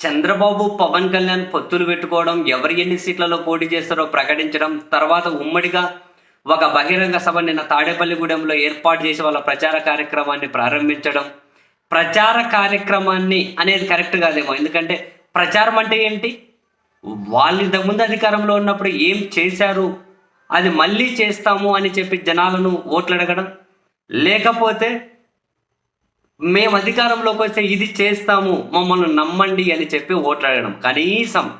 చంద్రబాబు పవన్ కళ్యాణ్ పొత్తులు పెట్టుకోవడం ఎవరు ఎన్ని సీట్లలో పోటీ చేస్తారో ప్రకటించడం తర్వాత ఉమ్మడిగా ఒక బహిరంగ సభ నిన్న తాడేపల్లిగూడెంలో ఏర్పాటు చేసి వాళ్ళ ప్రచార కార్యక్రమాన్ని ప్రారంభించడం. ప్రచార కార్యక్రమాన్ని అనేది కరెక్ట్ కాదేమో ఎందుకంటే ప్రచారం అంటే ఏంటి? వాళ్ళు ఇంతకుముందు అధికారంలో ఉన్నప్పుడు ఏం చేశారు అది మళ్ళీ చేస్తాము అని చెప్పి జనాలను ఓట్లు అడగడం లేకపోతే మేము అధికారంలోకి వస్తే ఇది చేస్తాము మమ్మల్ని నమ్మండి అని చెప్పి ఓట్లాడడం. కనీసం.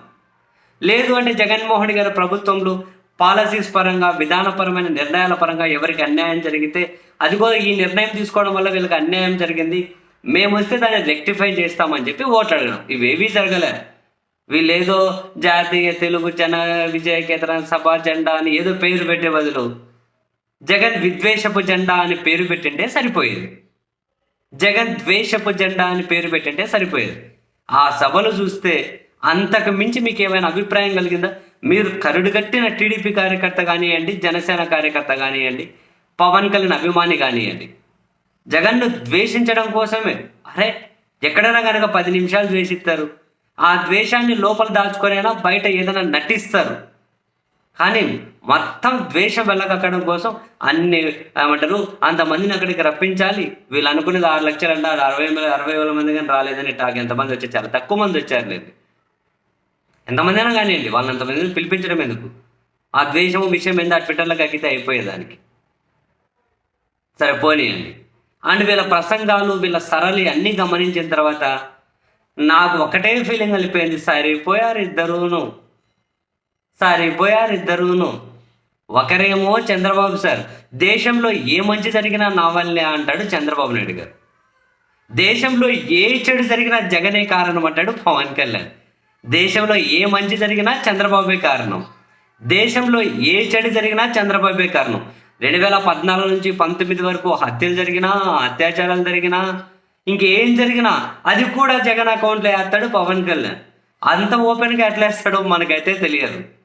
లేదు అంటే జగన్మోహన్ గారి ప్రభుత్వంలో పాలసీస్ పరంగా విధానపరమైన నిర్ణయాల పరంగా ఎవరికి అన్యాయం జరిగితే అదిగో ఈ నిర్ణయం తీసుకోవడం వల్ల వీళ్ళకి అన్యాయం జరిగింది మేము వస్తే దాన్ని రెక్టిఫై చేస్తామని చెప్పి ఓట్లాడడం. ఇవేవీ జరగలే. వీళ్ళేదో జాతీయ తెలుగు జన విజయ కేతన సభ జెండా అని ఏదో పేరు పెట్టే బదులు జగన్ విద్వేషపు జెండా అని పేరు పెట్టింటే సరిపోయేది. జగన్ ద్వేషపు జెండా అని పేరు పెట్టింటే సరిపోయేది. ఆ సభలు చూస్తే అంతకు మించి మీకు ఏమైనా అభిప్రాయం కలిగిందా? మీరు కరుడుగట్టిన టీడీపీ కార్యకర్త కానివ్వండి జనసేన కార్యకర్త కానివ్వండి పవన్ కళ్యాణ్ అభిమాని కానివ్వండి జగన్ను ద్వేషించడం కోసమే. అరే ఎక్కడైనా కనుక పది నిమిషాలు ద్వేషిస్తారు. ఆ ద్వేషాన్ని లోపల దాచుకొనైనా బయట ఏదైనా నటిస్తారు. కానీ మొత్తం ద్వేషం వెళ్ళగక్కడం కోసం అన్ని ఏమంటారు అంతమందిని అక్కడికి రప్పించాలి. వీళ్ళు అనుకునేది ఆరు లక్షలు అంటే అరవై వేల అరవై వేల మంది కానీ రాలేదని టాక్. ఎంతమంది వచ్చారు? చాలా తక్కువ మంది వచ్చారు లేదు ఎంతమంది అయినా కానివ్వండి వాళ్ళు అంతమందిని పిలిపించడం ఎందుకు? ఆ ద్వేషము విషయం ఏందో ఆ ట్విట్టర్లకు అక్కితే అయిపోయేదానికి సరే పోనీయండి. అండ్ వీళ్ళ ప్రసంగాలు వీళ్ళ సరళి అన్నీ గమనించిన తర్వాత నాకు ఒకటే ఫీలింగ్ కలిపోయింది సరిపోయారు ఇద్దరును. సారిపోయారు ఇద్దరును ఒకరేమో చంద్రబాబు సార్. దేశంలో ఏ మంచి జరిగినా నా వల్లే అంటాడు చంద్రబాబు నాయుడు గారు. దేశంలో ఏ చెడు జరిగినా జగనే కారణం అంటాడు పవన్ కళ్యాణ్. దేశంలో ఏ మంచి జరిగినా చంద్రబాబే కారణం. దేశంలో ఏ చెడు జరిగినా చంద్రబాబే కారణం. రెండు వేల పద్నాలుగు నుంచి పంతొమ్మిది వరకు హత్యలు జరిగినా అత్యాచారాలు జరిగినా ఇంకేం జరిగినా అది కూడా జగన్ అకౌంట్లో వేస్తాడు పవన్ కళ్యాణ్. అంత ఓపెన్గా ఎట్లా వేస్తాడో మనకైతే తెలియదు.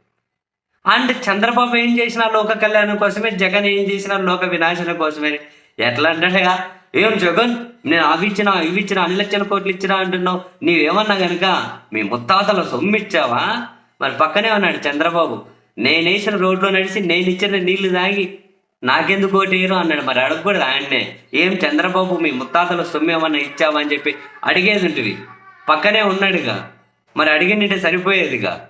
అండ్ చంద్రబాబు ఏం చేసినా లోక కళ్యాణం కోసమే జగన్ ఏం చేసినా లోక వినాశనం కోసమే. ఎట్లా అంటాడుగా? ఏం జగన్ నేను అవి ఇచ్చిన ఇవి ఇచ్చిన అన్ని లక్షల కోట్లు ఇచ్చినా అంటున్నావు. నీవేమన్నా కనుక మీ ముత్తాతల సొమ్ము ఇచ్చావా మరి పక్కనే ఉన్నాడు చంద్రబాబు. నేను వేసిన రోడ్లో నడిచి నేను ఇచ్చిన నీళ్ళు తాగి నాకెందుకు ఓటేరు అన్నాడు. మరి అడగకూడదు ఆయన్నే? ఏం చంద్రబాబు మీ ముత్తాతల సొమ్ము ఏమన్నా ఇచ్చావా అని చెప్పి అడిగేది ఉంటుంది పక్కనే ఉన్నాడుగా. మరి అడిగినట్టే సరిపోయేదిగా.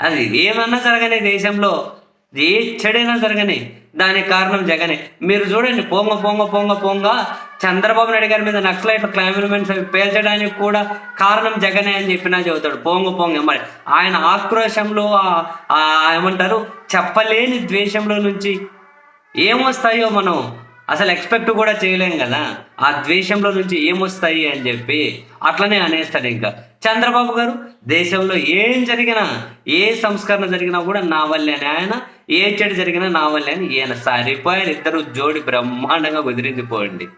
అది ఏమన్నా జరగని దేశంలో ఏ చెడైనా జరగని దానికి కారణం జగనే. మీరు చూడండి పొంగ పొంగ పొంగ పొంగ చంద్రబాబు నాయుడు గారి మీద నక్సలైట్ క్లైమెంట్స్ అవి పేల్చడానికి కూడా కారణం జగనే అని చెప్పినా చెబుతాడు. పొంగ పొంగ మరి ఆయన ఆక్రోశంలో ఏమంటారు చెప్పలేని ద్వేషంలో నుంచి ఏమొస్తాయో మనం అసలు ఎక్స్పెక్ట్ కూడా చేయలేం కదా. ఆ ద్వేషంలో నుంచి ఏమొస్తాయి అని చెప్పి అట్లనే అనేస్తాడు ఇంకా. చంద్రబాబు గారు దేశంలో ఏం జరిగినా ఏ సంస్కరణ జరిగినా కూడా నా వల్లే అని ఆయన ఏ చెడు జరిగినా నా వల్లే అని ఈయన సరిపోయారు ఇద్దరు జోడి బ్రహ్మాండంగా కుదిరింది పోండి.